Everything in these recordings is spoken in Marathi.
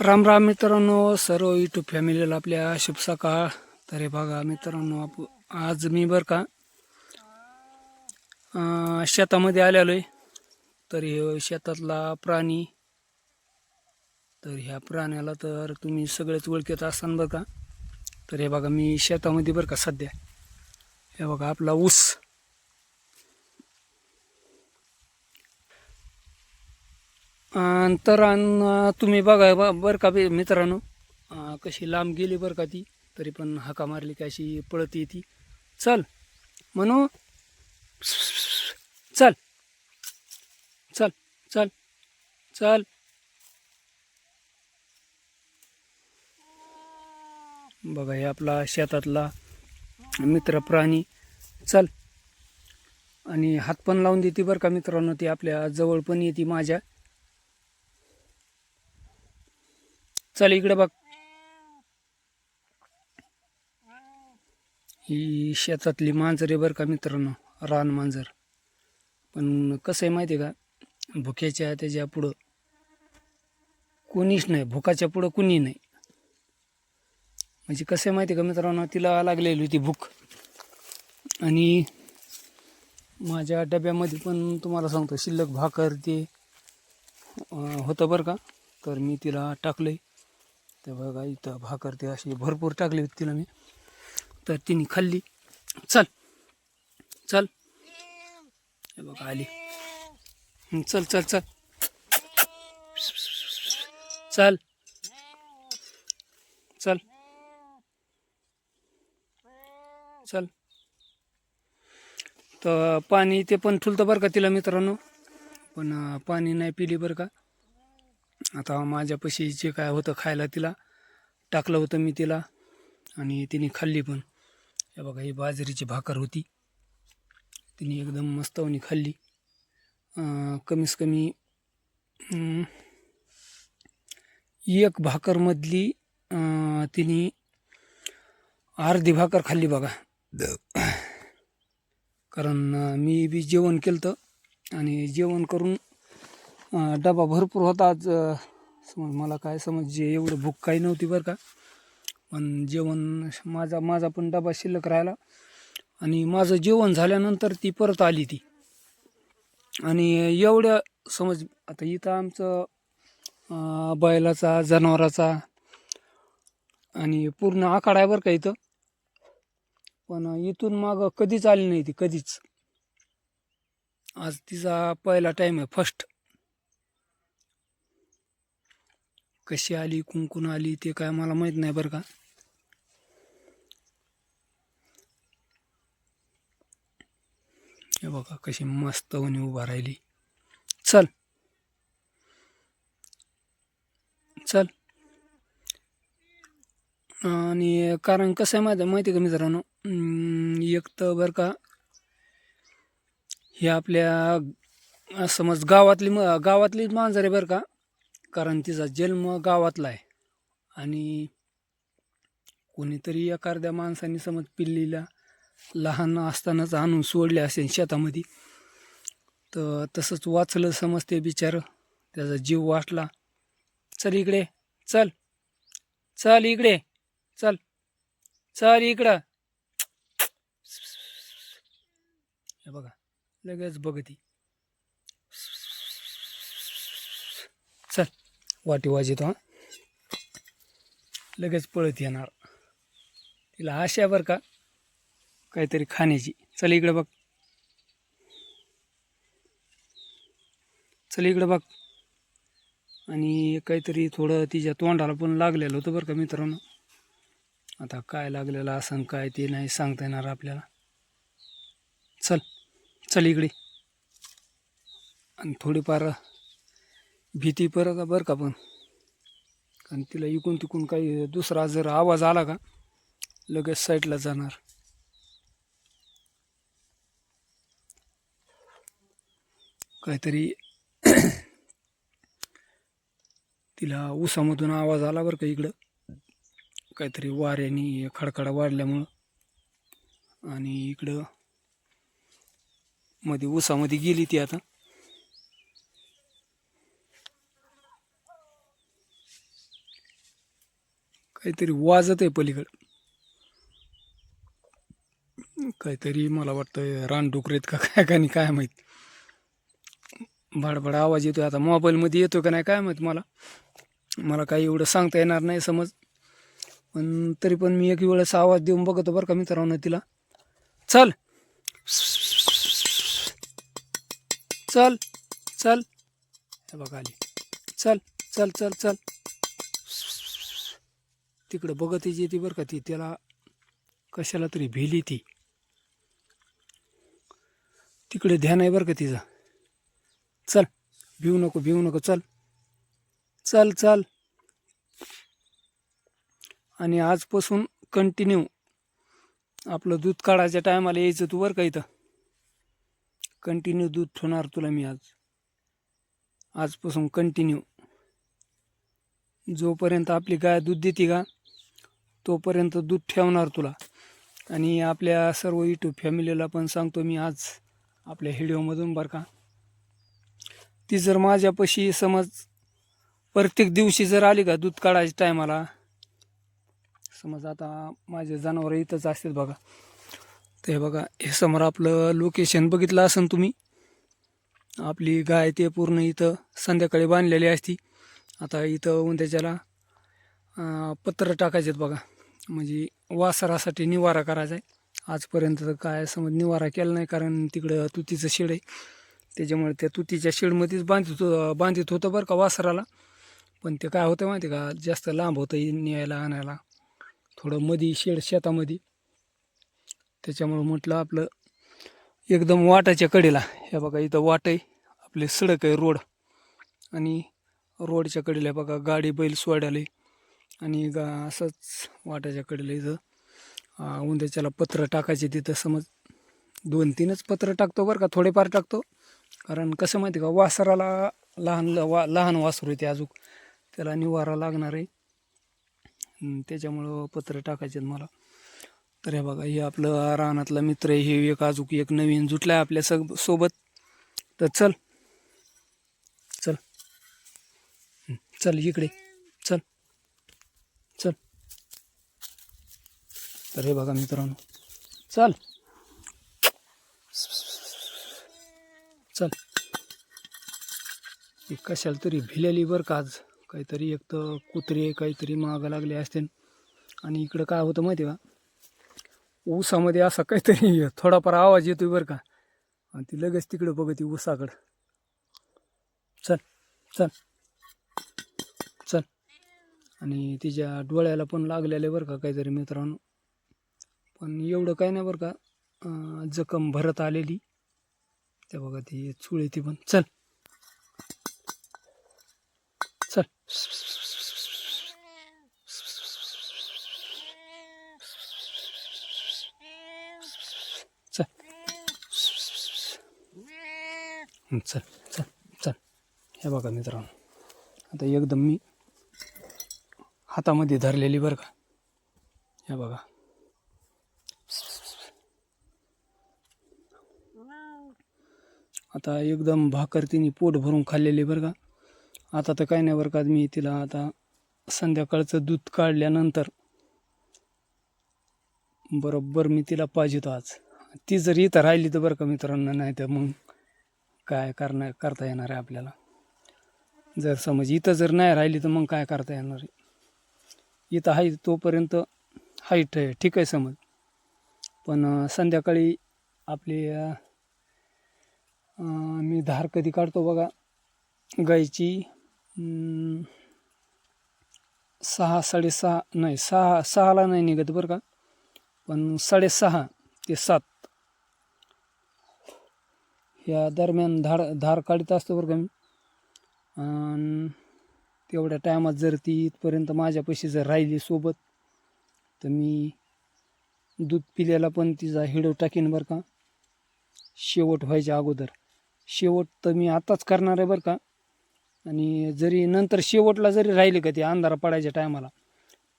राम राम मित्रांनो सर्व युट्यूब फॅमिलीला आपल्या शुभ सकाळ तर हे बघा मित्रांनो आप आज मी बरं का शेतामध्ये आलेलो आहे. तर हे शेतातला प्राणी तर ह्या प्राण्याला तर तुम्ही सगळेच ओळखत असाल बरं का. तर हे बघा मी शेतामध्ये बरं का सध्या. हे बघा आपला ऊस. तर तुम्ही बघा बरं का बे- मित्रांनो. कशी लांब गेली बरं का ती तरी पण हाका मारली की अशी पळत येते. चल म्हणू चल. चल चल चल. बघा हे आपला शेतातला मित्र प्राणी. चल. आणि हात पण लावून देते बरं का मित्रांनो ती आपल्या जवळ पण येते माझ्या. चल इकडे बघ. ही शेतातली मांजर आहे बरं का मित्रांनो रान मांजर. पण कसं आहे माहिती आहे का भुक्याच्या त्याच्या पुढं कोणीच नाही भुकाच्या पुढं कुणी नाही. म्हणजे कसं आहे माहिती आहे का मित्रांनो तिला लागलेली होती भूक. आणि माझ्या डब्यामध्ये पण तुम्हाला सांगतो शिल्लक भाकर ते होतं बरं का. तर मी तिला टाकलं तर बघा इथं भाकर ते अशी भरपूर टाकली होती तिला मी. तर तिने खाल्ली. चल. चल. हे बघा आली. चल चल चल. चल. चल. चल. तर पाणी ते पण ठुलतं बरं का तिला मित्रांनो? पण पाणी नाही पिली बरं का? आता माझ्यापाशी जे काय होतं खायला तिला टाकलं होतं मी तिला आणि तिने खाल्ली पण. हे बघा ही बाजरीची भाकर होती. तिने एकदम मस्तवणी खाल्ली. अं, कमीत कमी एक भाकरमधली तिने अर्धी भाकर खाल्ली बघा. कारण मी बी जेवण केलं आणि जेवण करून डबा भरपूर होता आज समज मला काय समज जे एवढं भूक काही नव्हती बरं का. पण जेवण माझा माझा पण डबा शिल्लक राहिला. आणि माझं जेवण झाल्यानंतर ती परत आली ती. आणि एवढ्या समज आता इथं आमचं बैलाचा जनावराचा आणि पूर्ण आखाडा आहे बरं का इथं. पण इथून मागं कधीच आली नाही ती कधीच. आज तिचा पहिला टाईम आहे फर्स्ट कशी आली कुंकून आली ते काय मला माहीत नाही बरं का. हे बघा कशी मस्त होऊन उभा राहिली. चल. चल. आणि कारण कसं आहे माझं माहिती आहे का मित्रांनो? एक तर बरं का हे आपल्या समज गावातली म गावातलीच मांजर आहे बरं का. कारण तिचा जन्म गावातला आहे. आणि कोणीतरी एखाद्या माणसाने समज पिल्लीला लहान असतानाच आणून सोडले असेल शेतामध्ये तर तसंच वाचलं समजते बिचारं. त्याचा जीव वाटला चल इकडे चल चल इकडे चल चल इकडं. हे बघा लगेच बघती चल वाटी वाजेत हा. लगेच पळत येणार. तिला आशा बरं का काहीतरी खाण्याची. चल इकडे बघ. चल इकडे बघ. आणि काहीतरी थोडं तिच्या तोंडाला पण लागलेलं होतं बरं का मित्रांनो. आता काय लागलेलं असं काय ते नाही सांगता येणार आपल्याला. चल चल इकडे. आणि थोडीफार भीती परत बरं का पण. कारण तिला इकून तिकून काही दुसरा जर आवाज आला का लगेच साईडला जाणार. काहीतरी तिला उसामधून आवाज आला बरं का इकडं. काहीतरी वाऱ्याने खडखडा वाढल्यामुळं. आणि इकडं मध्ये उसामध्ये गेली ती आता. काहीतरी वाजत आहे पलीकडं. काहीतरी मला वाटतं रानडुकरेत का काय का नाही काय माहीत. भाडभाड आवाज येतोय आता. मोबाईलमध्ये येतो का नाही काय माहीत मला. मला काही एवढं सांगता येणार नाही समज. पण तरी पण मी एक वेळेस आवाज देऊन बघतो बरं का मित्रांनो तिला. चल. चल. चल. हे बघा आली. चल चल चल चल. तिकडं बघत येते बरं का ती. त्याला कशाला तरी भिली ती. तिकडे ध्यान आहे बरं का तिचं. चल भिवू नको भिवू नको चल. चल चल. आणि आजपासून कंटिन्यू आपलं दूध काढायच्या टायमाला यायचं तू बरं का इथं. कंटिन्यू दूध ठेवणार तुला मी आज. आजपासून कंटिन्यू जोपर्यंत आपली गाय दूध देते का तोपर्यंत दूध ठेवणार तुला. आणि आपल्या सर्व यूट्यूब फॅमिलीला पण सांगतो मी आज आपल्या व्हिडिओमधून बरं का. ती जर माझ्यापाशी समज प्रत्येक दिवशी जर आली का दूध काढायच्या टायमाला समज आता माझे जनावरं इथंच असतात बघा. ते बघा हे समोर आपलं लोकेशन बघितलं असेल तुम्ही. आपली गाय ते पूर्ण इथं संध्याकाळी बांधलेली असती. आता इथं उंद्याच्याला पत्र टाकायचे बघा. म्हणजे वासरासाठी निवारा करायचा आहे. आजपर्यंत तर काय समज निवारा केला नाही कारण तिकडं तुतीचं शेड आहे. त्याच्यामुळे त्या तुतीच्या शेडमध्येच बांधित बांधित होतं बरं का वासराला. पण ते काय होतं माहिती का? जास्त लांब होतं न्यायला आणायला. थोडं मधी शेड शेतामध्ये त्याच्यामुळं म्हटलं आपलं एकदम वाटाच्या कडेला. हे बघा इथं वाट आहे. आपले सडक आहे रोड. आणि रोडच्या कडेला बघा गाडी बैल सोडायला आणि गा असंच वाटाच्या कडेला इथं उंद्याच्याला पत्र टाकायचे तिथं. समज दोन तीनच पत्र टाकतो बरं का थोडेफार टाकतो. कारण कसं माहिती का वासराला लहान ल- वा लहान वासरू आहे ते अजून. त्याला निवारा लागणार आहे. त्याच्यामुळं पत्र टाकायचे आहेत मला. तर हे बघा हे आपलं रानातला मित्र आहे हे एक अजून एक नवीन जुटला आहे आपल्या सग सोबत. तर चल. चल. चल इकडे चल चल तर हे बघा मित्रांनो. चल. चल. कशाला तरी भिलेली बरं का आज. काहीतरी एक तर कुत्रे काहीतरी मागं लागले असते आणि इकडं काय होतं माहिती आहे का? ऊसामध्ये असा काहीतरी थोडाफार आवाज येतोय बरं का. आणि ती लगेच तिकडं बघते ऊसाकडं. चल चल. चल. आणि तिच्या डोळ्याला पण लागलेलं आहे बरं का काहीतरी मित्रांनो. पण एवढं काय नाही बरं का जखम भरत आलेली. ते बघा ती चूळ येते पण. चल. चल. चल. चल चल चल. हे बघा मित्रांनो. आता एकदम मी हातामध्ये धरलेली बरं का. हे बघा. आता एकदम भाकर तिने पोट भरून खाल्लेली बरं का. आता तर काय नाही बरं का मी तिला आता संध्याकाळचं दूध काढल्यानंतर बरोबर मी तिला पाहिजे आज. ती जर इथं राहिली तर बरं का मित्रांनो नाही तर मग काय करणार करता येणार आहे आपल्याला. जर समज इथं जर नाही राहिली तर मग काय करता येणार आहे? इथं आहे तोपर्यंत हाईट आहे ठीक आहे समज. पण संध्याकाळी आपली मी धार कधी काढतो बघा. गाईची सहा साडेसहा नाही सहा सहाला नाही निघत बरं का. पण साडेसहा ते सात. या दरम्यान धार धार काढत असतो बरं का मी. आणि तेवढ्या टायमात जर ती इथपर्यंत माझ्यापाशी जर राहिली सोबत तर मी दूध पिल्याला पण तिचा हिडो टाकीन बरं का. शेवट व्हायच्या अगोदर. शेवट तर मी आताच करणार आहे बरं का. आणि जरी नंतर शेवटला जरी राहिले का ते अंधारा पडायच्या टायमाला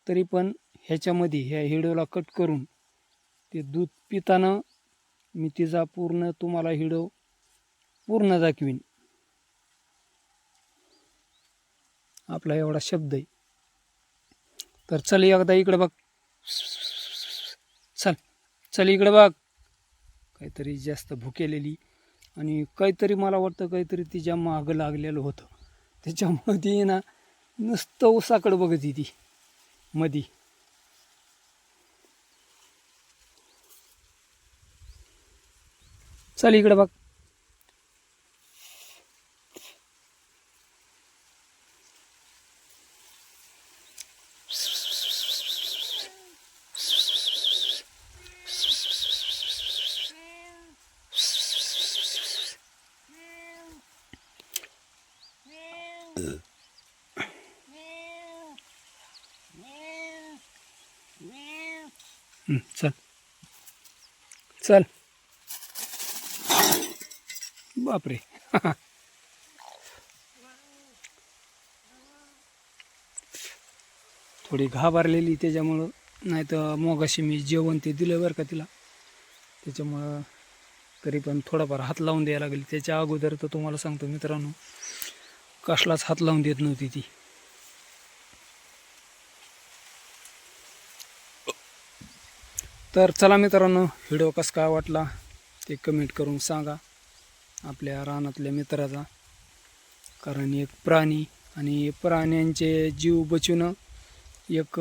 तरी पण ह्याच्यामध्ये ह्या हिडोला कट करून ते दूध पिताना मी तिचा पूर्ण तुम्हाला हिडो पूर्ण दाखवीन. आपला एवढा शब्द आहे. तर चल एकदा इकडे बघ. चल चल इकडे बघ. काहीतरी जास्त भुकेलेली आणि काहीतरी मला वाटतं काहीतरी तिच्या मागं लागलेलं होतं. त्याच्यामध्ये ती ना नुसतं उसाकडं बघत ती मधी. चल इकडे बघ. चल. चल. बापरे. थोडी घाबरलेली त्याच्यामुळं नाही तर मोगाशी मी जेवण ते दिलं बरं का तिला. त्याच्यामुळं तरी पण थोडाफार हात लावून द्यायला लागली. त्याच्या अगोदर तर तुम्हाला सांगतो मित्रांनो कसलाच हात लावून देत नव्हती ती. तर चला मित्रांनो व्हिडिओ कसा काय वाटला ते कमेंट करून सांगा आपल्या रानातल्या मित्राचा. कारण एक प्राणी आणि प्राण्यांचे जीव बचवणं एक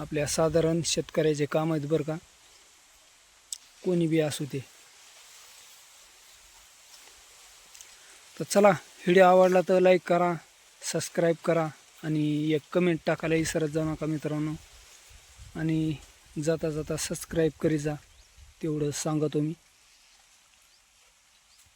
आपल्या साधारण शेतकऱ्याचे काम आहेत बरं का. कोणी बी असू ते तर चला व्हिडिओ आवडला तर लाईक करा सबस्क्राईब करा आणि एक कमेंट टाकायला विसरत जाऊ नका मित्रांनो. आणि जाता जाता सबस्क्राईब करी जा तेवढं सांगतो मी